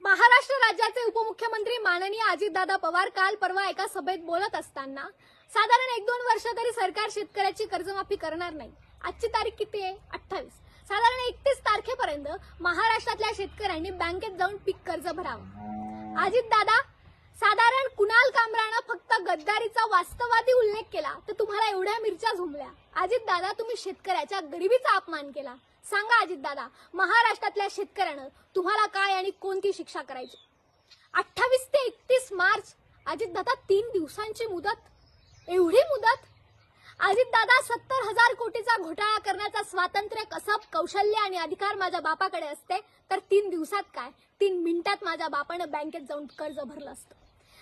महाराष्ट्र राज्याचे उपमुख्यमंत्री माननीय अजितदादा पवार काल परवा एका सभेत बोलत असताना साधारण एक दोन वर्ष तरी सरकार शेतकऱ्याची कर्जमाफी करणार नाही. आजची तारीख किती आहे? अठ्ठावीस. साधारण एकतीस तारखेपर्यंत महाराष्ट्रातल्या शेतकऱ्यांनी बँकेत जाऊन पीक कर्ज भरावं. अजितदादा साधारण कुणाल कामरानं फक्त गद्दारीचा वास्तवादी उल्लेख केला तर तुम्हाला एवढ्या मिरच्या झुमल्या अजितदादा तुम्ही शेतकऱ्याच्या गरिबीचा अपमान केला. सांगा अजितदादा महाराष्ट्रातल्या शेतकऱ्यानं तुम्हाला काय आणि कोणती शिक्षा करायची? अठ्ठावीस ते एकतीस मार्च अजितदादा तीन दिवसांची मुदत. एवढी मुदत? अजितदादा सत्तर हजार कोटीचा घोटाळा करण्याचा स्वातंत्र्य कसब कौशल्य आणि अधिकार माझ्या बापाकडे असते तर तीन दिवसात काय? तीन मिनिटात माझ्या बापानं बँकेत जाऊन कर्ज भरलं असतं.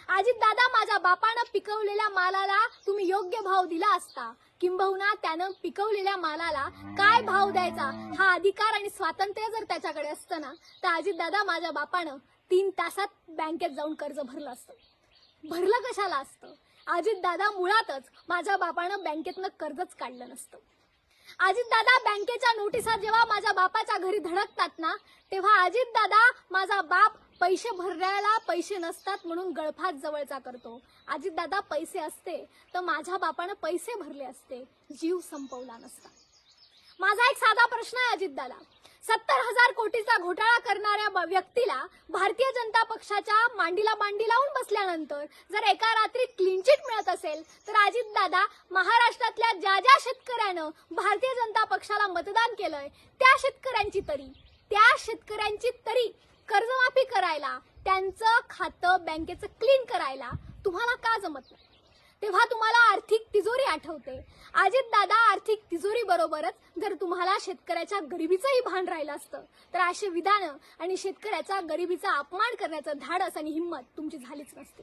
अजितदादा माझ्या बापानं पिकवलेल्या मालाला तुम्ही योग्य भाव दिला असता. किंबहुना त्यानं पिकवलेल्या मालाला काय भाव द्यायचा हा अधिकार आणि स्वातंत्र्य जर त्याच्याकडे असतं ना तर अजितदादा माझ्या बापानं तीन तासात बँकेत जाऊन कर्ज भरलं असतं. भरलं कशाला असतं? अजितदादा मुळातच माझ्या बापानं बँकेतनं कर्जच काढलं नसतं. अजितदादा बँकेच्या नोटिसा जेव्हा माझ्या बापाच्या घरी धडकतात ना तेव्हा अजितदादा माझा बाप पैसे भरण्याला पैसे नसतात म्हणून गळफात जवळचा करतो. अजितदादा पैसे असते तर माझ्या बापानं पैसे भरले असते. जीव संपवला नसता. माझा एक साधा प्रश्न आहे अजितदादा सत्तर हजार कोटीचा घोटाळा करणाऱ्या व्यक्तीला भारतीय जनता पक्षाच्या मांडीला मांडी लावून बसल्यानंतर जर एका रात्रीत क्लीन चिट मिळत असेल तर अजितदादा महाराष्ट्रातल्या ज्या ज्या शेतकऱ्यानं भारतीय जनता पक्षाला मतदान केलंय त्या शेतकऱ्यांची तरी. त्या शेतकऱ्यांची तरी. कर्जमाफी करायला त्यांचं खातं बँकेचं क्लीन करायला तुम्हाला का जमत नाही? तेव्हा तुम्हाला आर्थिक तिजोरी आठवते. अजित दादा आर्थिक तिजोरी बरोबरच जर तुम्हाला शेतकऱ्याच्या गरिबीचंही भान राहिलं असतं तर असे विधानं आणि शेतकऱ्याचा गरिबीचा अपमान करण्याचं धाडस आणि हिंमत तुमची झालीच नसते.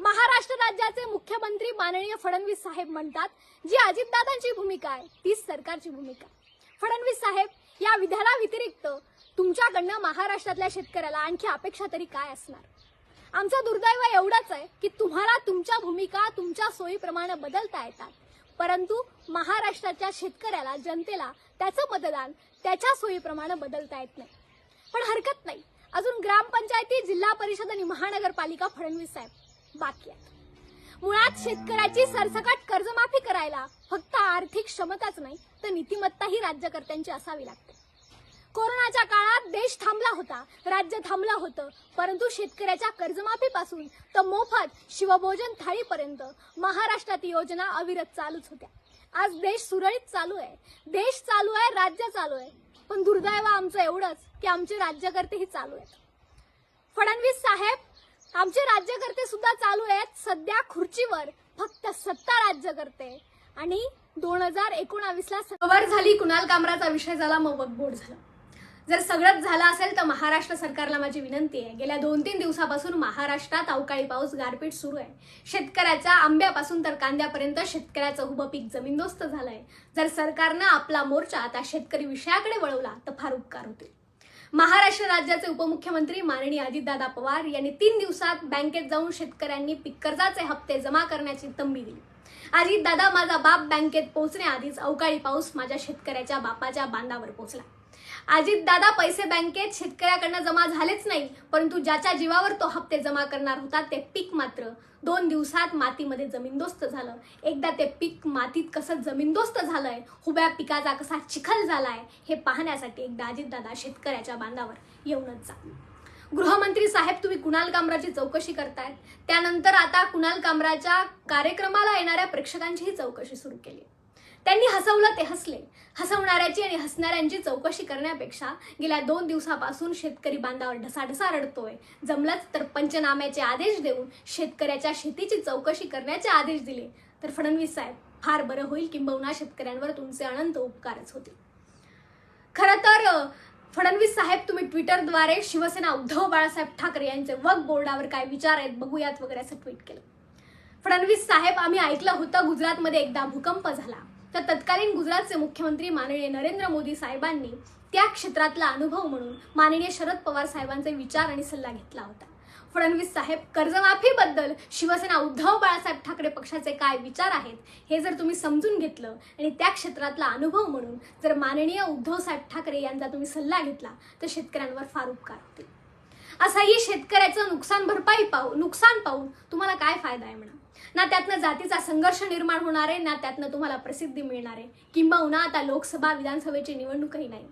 महाराष्ट्र राज्याचे मुख्यमंत्री माननीय फडणवीस साहेब म्हणतात जी अजितदादांची भूमिका आहे तीच सरकारची भूमिका फडणवीस साहेब या विधाना व्यतिरिक्त तुमच्याकडनं महाराष्ट्रातल्या शेतकऱ्याला आणखी अपेक्षा तरी काय असणार? आमचं दुर्दैव एवढंच आहे की तुम्हाला तुमच्या भूमिका तुमच्या सोयीप्रमाणे बदलता येतात. परंतु महाराष्ट्राच्या शेतकऱ्याला जनतेला त्याचं मतदान त्याच्या सोयीप्रमाणे बदलता येत नाही. पण हरकत नाही. अजून ग्रामपंचायती जिल्हा परिषद आणि महानगरपालिका फडणवीस साहेब बाकी आहेत. मुळात शेतकऱ्याची सरसकट कर्जमाफी करायला फक्त आर्थिक क्षमताच नाही तर नीतिमत्ताही राज्यकर्त्यांची असावी लागते. कोरोनाच्या काळात देश थांबला होता राज्य थांबलं होतं परंतु शेतकऱ्याच्या कर्जमाफीपासून तर मोफत शिवभोजन थाळीपर्यंत महाराष्ट्रात योजना अविरत चालूच होत्या. आज देश सुरळीत चालू आहे. देश चालू आहे राज्य चालू आहे. पण दुर्दैव आमचं एवढंच की आमचे राज्यकर्तेही चालू आहेत. फडणवीस साहेब आमचे राज्यकर्ते सुद्धा चालू आहेत. सध्या खुर्चीवर फक्त सत्ता राज्यकर्ते आणि दोन हजार एकोणावीस ला झाली कुणाल कामराचा विषय झाला मग बोर्ड झालं. जर सगळंच झालं असेल तर महाराष्ट्र सरकारला माझी विनंती आहे. गेल्या दोन तीन दिवसापासून महाराष्ट्रात अवकाळी पाऊस गारपीट सुरू आहे. शेतकऱ्याच्या आंब्यापासून तर कांद्यापर्यंत शेतकऱ्याचं उभं पीक जमीनदोस्त झालंय. जर सरकारनं आपला मोर्चा आता शेतकरी विषयाकडे वळवला तर फार उपकार होतील. महाराष्ट्र राज्याचे उपमुख्यमंत्री माननीय अजितदादा पवार यांनी तीन दिवसात बँकेत जाऊन शेतकऱ्यांनी पीक कर्जाचे हप्ते जमा करण्याची तंबी दिली. अजितदादा माझा बाप बँकेत पोहोचण्याआधीच अवकाळी पाऊस माझ्या शेतकऱ्याच्या बापाच्या बांधावर पोहोचला. अजितदादा पैसे बँकेत शेतकऱ्याकडनं जमा झालेच नाही परंतु ज्याच्या जीवावर तो हप्ते जमा करणार होता ते पीक मात्र. दोन दिवसात मातीमध्ये जमीनदोस्त झालं. एकदा ते पीक मातीत कसं जमीनदोस्त झालंय हुब्या पिकाचा कसा चिखल झालाय हे पाहण्यासाठी एकदा अजितदादा शेतकऱ्याच्या बांधावर येऊनच जा. गृहमंत्री साहेब तुम्ही कुणाल कामराची चौकशी करतायत? त्यानंतर आता कुणाल कामराच्या कार्यक्रमाला येणाऱ्या प्रेक्षकांचीही चौकशी सुरू केली. त्यांनी हसवलं ते हसले. हसवणाऱ्याची आणि हसणाऱ्यांची चौकशी करण्यापेक्षा गेल्या दोन दिवसापासून शेतकरी बांधावर ढसाढसा रडतोय. जमलंच तर पंचनाम्याचे आदेश देऊन शेतकऱ्याच्या शेतीची चौकशी करण्याचे आदेश दिले. तर फडणवीस साहेब फार बरं होईल किंबहुना शेतकऱ्यांवर तुमचे अनंत उपकारच होतील. खरं तर फडणवीस साहेब तुम्ही ट्विटरद्वारे शिवसेना उद्धव बाळासाहेब ठाकरे यांचे वक बोर्डावर काय विचार आहेत बघूयात वगैरे असं ट्विट केलं. फडणवीस साहेब आम्ही ऐकलं होतं गुजरातमध्ये एकदा भूकंप झाला. तर तत्कालीन गुजरातचे मुख्यमंत्री माननीय नरेंद्र मोदी साहेबांनी त्या क्षेत्रातला अनुभव म्हणून माननीय शरद पवार साहेबांचे विचार आणि सल्ला घेतला होता. फडणवीस साहेब कर्जमाफीबद्दल शिवसेना उद्धव बाळासाहेब ठाकरे पक्षाचे काय विचार आहेत हे जर तुम्ही समजून घेतलं आणि त्या क्षेत्रातला अनुभव म्हणून जर माननीय उद्धव साहेब ठाकरे यांचा तुम्ही सल्ला घेतला तर शेतकऱ्यांवर फार उपकार होतील. असाही शेतकऱ्याचं नुकसान भरपाई पाहू नुकसान पाहून तुम्हाला काय फायदा आहे म्हणा? ना त्यातनं जातीचा संघर्ष निर्माण होणार आहे ना त्यातनं तुम्हाला प्रसिद्धी मिळणार आहे. किंबहुना आता लोकसभा विधानसभेची निवडणूकही नाही.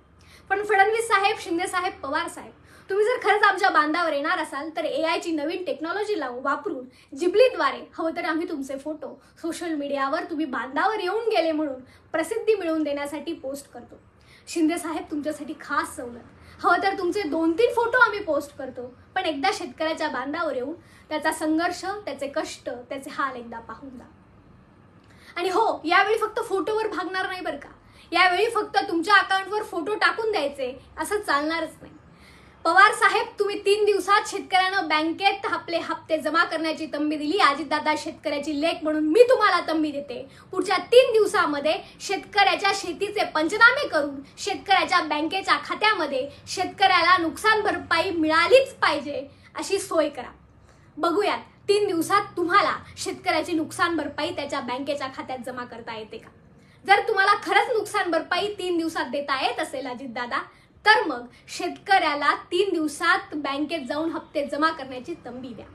पण फडणवीस साहेब शिंदे साहेब पवार साहेब तुम्ही जर खरंच आमच्या बांधावर येणार असाल तर ए आयची नवीन टेक्नॉलॉजी लावून वापरून जिबलीद्वारे हवं तर आम्ही तुमचे फोटो सोशल मीडियावर तुम्ही बांधावर येऊन गेले म्हणून प्रसिद्धी मिळवून देण्यासाठी पोस्ट करतो. शिंदे साहेब तुमच्यासाठी खास सवलत. हवं तर तुमचे दोन तीन फोटो आम्ही पोस्ट करतो. पण एकदा शेतकऱ्याच्या बांधावर येऊन त्याचा संघर्ष त्याचे कष्ट त्याचे हाल एकदा पाहून जा. आणि हो यावेळी फक्त फोटोवर भागणार नाही बरं का? यावेळी फक्त तुमच्या अकाउंटवर फोटो टाकून द्यायचे असं चालणारच नाही. पवार साहेब तुम्ही तीन दिवसात शेतकऱ्यांना बँकेत आपले हप्ते जमा करण्याची तंबी दिली. अजितदादा शेतकऱ्याची लेख म्हणून मी तुम्हाला तंबी देते. पुढच्या तीन दिवसामध्ये शेतकऱ्याच्या शेतीचे पंचनामे करून शेतकऱ्याच्या बँकेच्या खात्यामध्ये शेतकऱ्याला नुकसान भरपाई मिळालीच पाहिजे अशी सोय करा. बघूयात तीन दिवसात तुम्हाला शेतकऱ्याची नुकसान भरपाई त्याच्या बँकेच्या खात्यात जमा करता येते का? जर तुम्हाला खरंच नुकसान भरपाई तीन दिवसात देता येत असेल अजितदादा तर मग शेतकऱ्याला तीन दिवसात बँकेत जाऊन हप्ते जमा करण्याची तंबी द्या.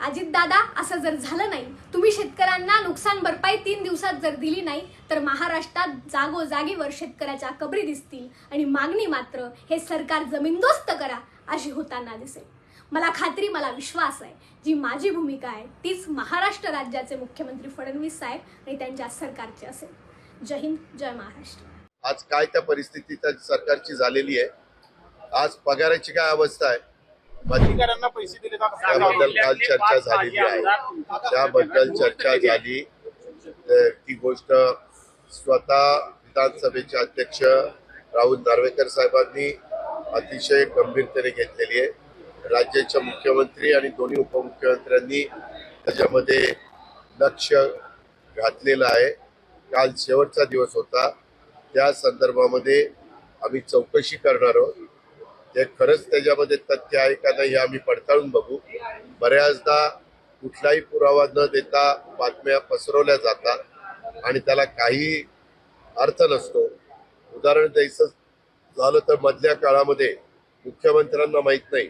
अजितदादा असं जर झालं नाही तुम्ही शेतकऱ्यांना नुकसान भरपाई तीन दिवसात जर दिली नाही तर महाराष्ट्रात जागोजागीवर शेतकऱ्याच्या कबरी दिसतील आणि मागणी मात्र हे सरकार जमीनदोस्त करा अशी होताना दिसेल. मला खात्री मला विश्वास आहे जी माझी भूमिका आहे तीच महाराष्ट्र राज्याचे मुख्यमंत्री फडणवीस साहेब आणि त्यांच्या सरकारची असेल. जय हिंद जय महाराष्ट्र. आज काय त्या परिस्थिती त्या सरकारची झालेली आहे? आज पगाराची काय अवस्था आहे? पैसे दिले त्याबद्दल काल चर्चा झालेली आहे. त्याबद्दल चर्चा झाली. तर ती गोष्ट स्वतः विधानसभेचे अध्यक्ष राहुल नार्वेकर साहेबांनी अतिशय गंभीरतेने घेतलेली आहे. राज्याचे मुख्यमंत्री आणि दोन्ही उपमुख्यमंत्र्यांनी त्याच्यामध्ये लक्ष घातलेलं आहे. काल शेवटचा दिवस होता. त्या संदर्भामध्ये आम्ही चौकशी करणार आहोत. ते खरंच त्याच्यामध्ये तथ्य आहे का नाही हे आम्ही पडताळून बघू. बऱ्याचदा कुठलाही पुरावा न देता बातम्या पसरवल्या जातात आणि त्याला काही अर्थ नसतो. उदाहरण द्यायचं झालं तर मधल्या काळामध्ये मुख्यमंत्र्यांना माहीत नाही.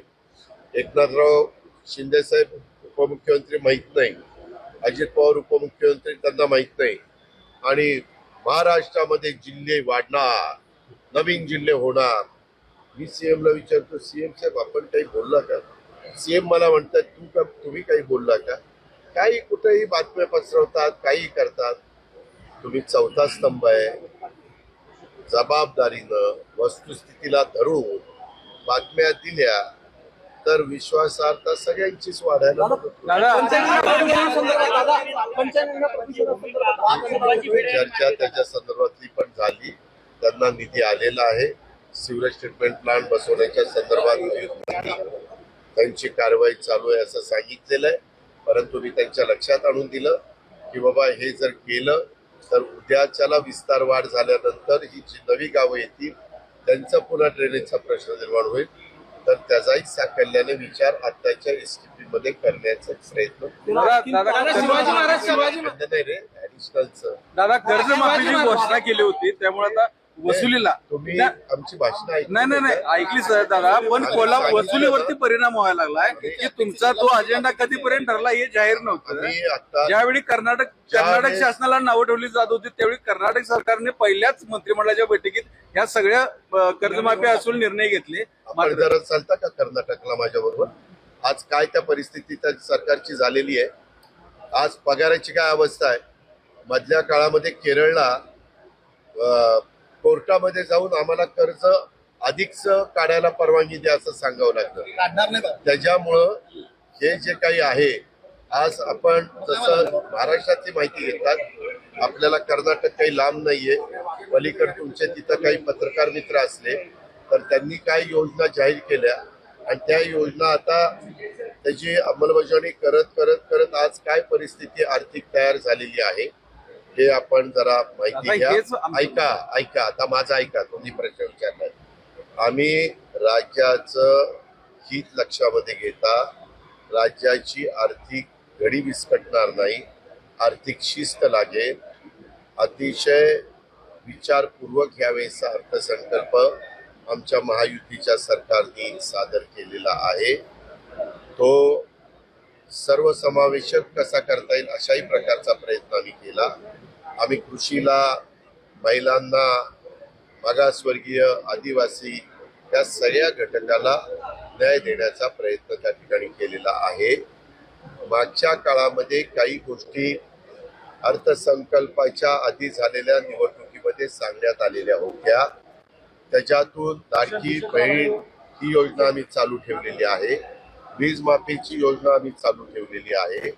एकनाथराव शिंदेसाहेब उपमुख्यमंत्री माहीत नाही. अजित पवार उपमुख्यमंत्री त्यांना माहीत नाही. आणि महाराष्ट्रामध्ये जिल्हे वाढणार नवीन जिल्हे होणार. मी सीएमला विचारतो सीएम साहेब आपण काही बोलला का? सीएम मला म्हणतात तू का तुम्ही काही बोलला का? काही कुठेही बातम्या पसरवतात काही करतात. तुम्ही चौथा स्तंभ आहे. जबाबदारीनं वस्तुस्थितीला धरून बातम्या दिल्या. तर विश्वासार्हता सगळ्यांचीच वाढायला. चर्चा त्याच्या संदर्भातली पण झाली. त्यांना निधी आलेला आहे. सिवरेज ट्रीटमेंट प्लांट बसवण्याच्या संदर्भात त्यांची कारवाई चालू आहे असं सांगितलेलं आहे. परंतु मी त्यांच्या लक्षात आणून दिलं की बाबा हे जर केलं तर उद्याच्याला विस्तार वाढ झाल्यानंतर ही जी नवी गावं येतील त्यांचा पुन्हा ड्रेनेजचा प्रश्न निर्माण होईल. तर त्याचाही साकल्याने विचार आताच्या एसटीपी मध्ये करण्याचा प्रयत्न दादा दादा शिवाजी महाराज शिवाजी नाही रे ऍडिशनलचं दादा कर्जमाफीची घोषणा केली होती त्यामुळे आता वसुलीला. तुम्ही आमची नाही नाही नाही ऐकली सर दादा पण कोला वसुलीवरती परिणाम व्हायला लागलाय की तुमचा तो अजेंडा कधीपर्यंत ठरला हे जाहीर नव्हतं. ज्यावेळी कर्नाटक कर्नाटक शासनाला नावं ठेवली जात होती त्यावेळी कर्नाटक सरकारने पहिल्याच मंत्रिमंडळाच्या बैठकीत ह्या सगळ्या कर्जमाफी असून निर्णय घेतले. चालता का कर्नाटकला माझ्या बरोबर आज काय त्या परिस्थिती त्या सरकारची झालेली आहे? आज पगाराची काय अवस्था आहे? मधल्या काळामध्ये केरळला कोर्टामध्ये जाऊन आम्हाला कर्ज अधिकच काढायला परवानगी द्या असं सांगावं लागलं बा. त्याच्यामुळं हे जे काही आहे आज आपण जसं महाराष्ट्रातली माहिती घेतात आपल्याला कर्नाटक काही लांब नाहीये पलीकडे तुमचे तिथं काही पत्रकार मित्र असले तर त्यांनी काही योजना जाहीर केल्या आणि त्या योजना आता त्याची अंमलबजावणी करत करत करत आज काय परिस्थिती आर्थिक तयार झालेली आहे हे आपण जरा माहिती घ्या. ऐका ऐका. आता माझं ऐका तुम्ही प्रश्न विचारलाय आम्ही राज्याचं हित लक्षामध्ये घेता राज्याची आर्थिक घडी विस्कटणार नाही आर्थिक शिस्त लागेल अतिशय विचारपूर्वक यावेळेचा अर्थसंकल्प आमच्या महायुतीच्या सरकारने सादर केलेला आहे. तो सर्वसमावेशक कसा करता येईल अशाही प्रकारचा प्रयत्न आम्ही केला. आम्ही कृषीला महिलांना मागासवर्गीय आदिवासी या सगळ्या घटकाला न्याय देण्याचा प्रयत्न त्या ठिकाणी केलेला आहे. मागच्या काळामध्ये काही गोष्टी अर्थसंकल्पाच्या आधी झालेल्या निवडणुकीमध्ये सांगण्यात आलेल्या होत्या. त्याच्यातून लाडकी बहीण ही योजना आम्ही चालू ठेवलेली आहे. वीज माफीची योजना आम्ही चालू ठेवलेली आहे.